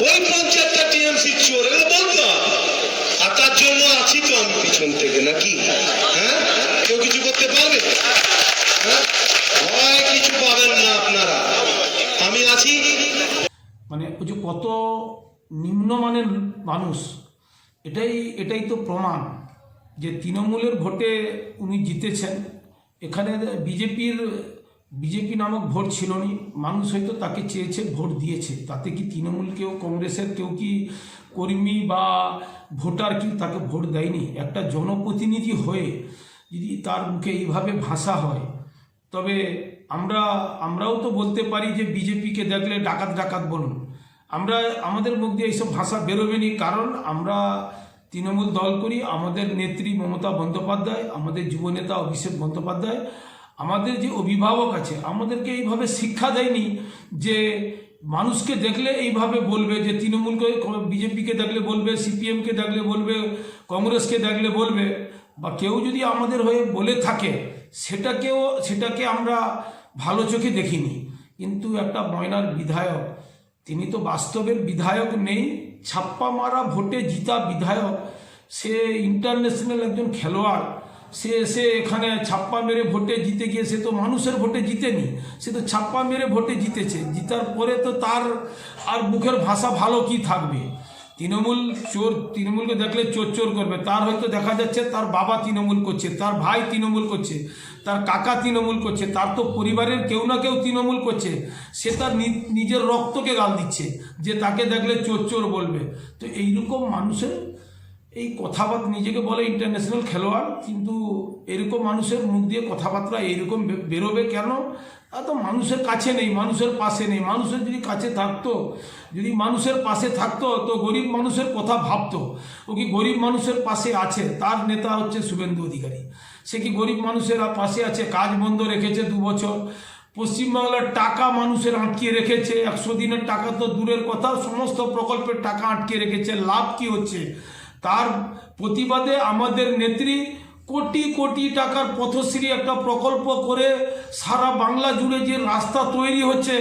ওই পঞ্চায়েতটা টিএমসি চোর, এগুলো বলতো আর তার জন্য আছি তো আমি পিছন থেকে, নাকি? হ্যাঁ? কেউ কিছু করতে পারবে? হ্যাঁ? ভয় কিছু পাবেন না আপনারা। আমি আছি। মানে ওই যে কত নিম্নমানের মানুষ, এটাই এটাই তো প্রমাণ যে তৃণমূলের ভোটে উনি জিতেছেন। এখানে বিজেপির বিজেপি নামক ভোট ছিল নি মানুষ হয়তো তাকে চেয়েছে, ভোট দিয়েছে। তাতে কি তৃণমূল কেউ, কংগ্রেসের কেউ কি কর্মী বা ভোটার কেউ তাকে ভোট দেয়নি? একটা জনপ্রতিনিধি হয়ে যদি তার মুখে এইভাবে ভাষা হয়, তবে আমরা, আমরাও তো বলতে পারি যে বিজেপিকে দেখলে ডাকাত ডাকাত বলুন। আমরা, আমাদের মুখ দিয়ে এইসব ভাষা বেরোবেনি কারণ আমরা তৃণমূল দল করি, আমাদের নেত্রী মমতা বন্দ্যোপাধ্যায়, আমাদের যুবনেতা অভিষেক বন্দ্যোপাধ্যায় আমাদের যে অভিভাবক আছে, আমাদেরকে এইভাবে শিক্ষা দেয়নি যে মানুষকে দেখলে এইভাবে বলবে, যে তৃণমূলকে, বিজেপিকে দেখলে বলবে, সিপিএমকে দেখলে বলবে, কংগ্রেসকে দেখলে বলবে, বা কেউ যদি আমাদের হয়ে বলে থাকে, সেটাকেও, সেটাকে আমরা ভালো চোখে দেখিনি। কিন্তু একটা ময়নার বিধায়ক, তিনি তো বাস্তবের বিধায়ক নেই, ছাপ্পা মারা ভোটে জিতা বিধায়ক, সে ইন্টারন্যাশনাল একজন খেলোয়াড় সে এসে এখানে ছাপ্পা মেরে ভোটে জিতে গিয়ে সে তো মানুষের ভোটে জিতেনি। সে তো ছাপ্পা মেরে ভোটে জিতেছে। জিতার পরে তো তার আর মুখের ভাষা ভালো কি থাকবে? তৃণমূল চোর, তৃণমূলকে দেখলে চোর চোর করবে। তার হয়তো দেখা যাচ্ছে তার বাবা তৃণমূল করছে, তার ভাই তৃণমূল করছে, তার কাকা তৃণমূল করছে, তার তো পরিবারের কেউ না কেউ তৃণমূল করছে। সে তার নিজের রক্তকে গাল দিচ্ছে যে তাকে দেখলে চোর চোর বলবে। তো এইরকম মানুষের এই কথাবার্তা নিজেকে বলে ইন্টারন্যাশনাল খেলোয়াড়, কিন্তু এরকম মানুষের মুখ দিয়ে কথাবার্তা এইরকম বে- বেরোবে কেন? তা তো মানুষের কাছে নেই, মানুষের পাশে নেই। মানুষের যদি কাছে থাকতো, যদি মানুষের পাশে থাকতো, তো গরিব মানুষের কথা ভাবতো। ও কি গরিব মানুষের পাশে আছে? তার নেতা হচ্ছে শুভেন্দু অধিকারী। সে কি গরিব মানুষের পাশে আছে? কাজ বন্ধ রেখেছে দু বছর। পশ্চিমবাংলার টাকা মানুষের আটকিয়ে রেখেছে। একশো দিনের টাকা তো দূরের কথা। সমস্ত প্রকল্পের টাকা আটকে রেখেছে। লাভ কি হচ্ছে? তার প্রতিবাদে আমাদের নেত্রী কোটি কোটি টাকার পথশ্রী একটা প্রকল্প করে সারা বাংলা জুড়ে যে রাস্তা তৈরি হচ্ছে,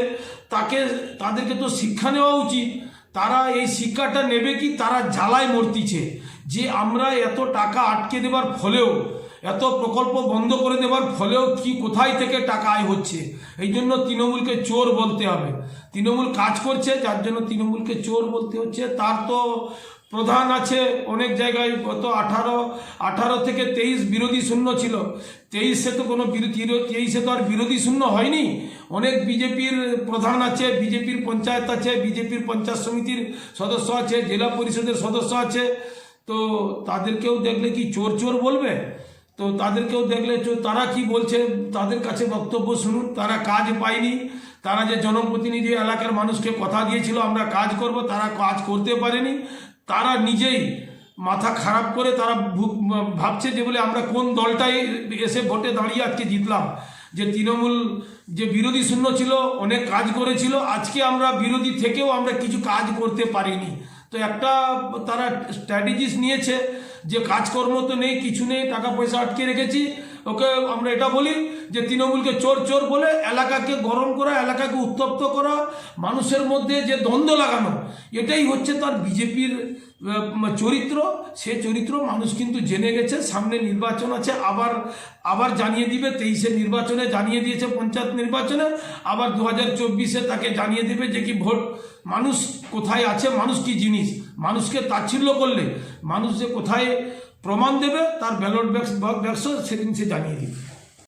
তাকে, তাদেরকে তো শিক্ষা নেওয়া উচিত। তারা এই শিক্ষাটা নেবে কি? তারা জ্বালায় মরতিছে। যে আমরা এত টাকা আটকে দেবার ফলেও এত প্রকল্প বন্ধ করে দেবার ফলেও কি কোথায় থেকে টাকা আয় হচ্ছে? এই জন্য তৃণমূলকে চোর বলতে হবে। তৃণমূল কাজ করছে, যার জন্য তৃণমূলকে চোর বলতে হচ্ছে। তার তো প্রধান আছে অনেক জায়গায়, গত আঠারো আঠারো থেকে তেইশ বিরোধী শূন্য ছিল। তেইশে তো কোনো তেইশে তো আর বিরোধী শূন্য হয়নি। অনেক বিজেপির প্রধান আছে, বিজেপির পঞ্চায়েত আছে, বিজেপির পঞ্চায়েত সমিতির সদস্য আছে, জেলা পরিষদের সদস্য আছে। তো তাদেরকেও দেখলে কি চোর চোর বলবে? তো তাদেরকেও দেখলে তারা কি বলছে? তাদের কাছে বক্তব্য শুনুন। তারা কাজ পায়নি। তারা যে জনপ্রতিনিধি এলাকার মানুষকে কথা দিয়েছিল, আমরা কাজ করব, তারা কাজ করতে পারেনি। তারা নিজেই মাথা খারাপ করে তারা ভাবছে যে বলে আমরা কোন দলটাই এসে ভোটে দাঁড়িয়ে আজকে জিতলাম? যে তৃণমূল যে বিরোধী শূন্য ছিল, অনেক কাজ করেছিল, আজকে আমরা বিরোধী থেকেও আমরা কিছু কাজ করতে পারিনি। তো একটা তারা স্ট্র্যাটেজিস নিয়েছে। যে কাজকর্ম তো নেই, কিছু নেই টাকা পয়সা আটকে রেখেছি। ওকে আমরা এটা বলি যে তৃণমূলকে চোর চোর বলে এলাকাকে গরম করা, এলাকাকে উত্তপ্ত করা, মানুষের মধ্যে যে দ্বন্দ্ব লাগানো, এটাই হচ্ছে তার বিজেপির চরিত্র। সে চরিত্র মানুষ কিন্তু জেনে গেছে, সামনে নির্বাচন আছে, আবার আবার জানিয়ে দিবে, তেইশে নির্বাচনে জানিয়ে দিয়েছে পঞ্চায়েত নির্বাচনে, আবার দু হাজার চব্বিশে তাকে জানিয়ে দেবে যে কি ভোট। মানুষ কোথায় আছে মানুষ কি জিনিস? মানুষকে তাচ্ছিল্য করলে, মানুষ যে কোথায় প্রমাণ দেবে, তার ব্যালট বাক্স বাক্স সেদিন সে জানিয়ে দিবে।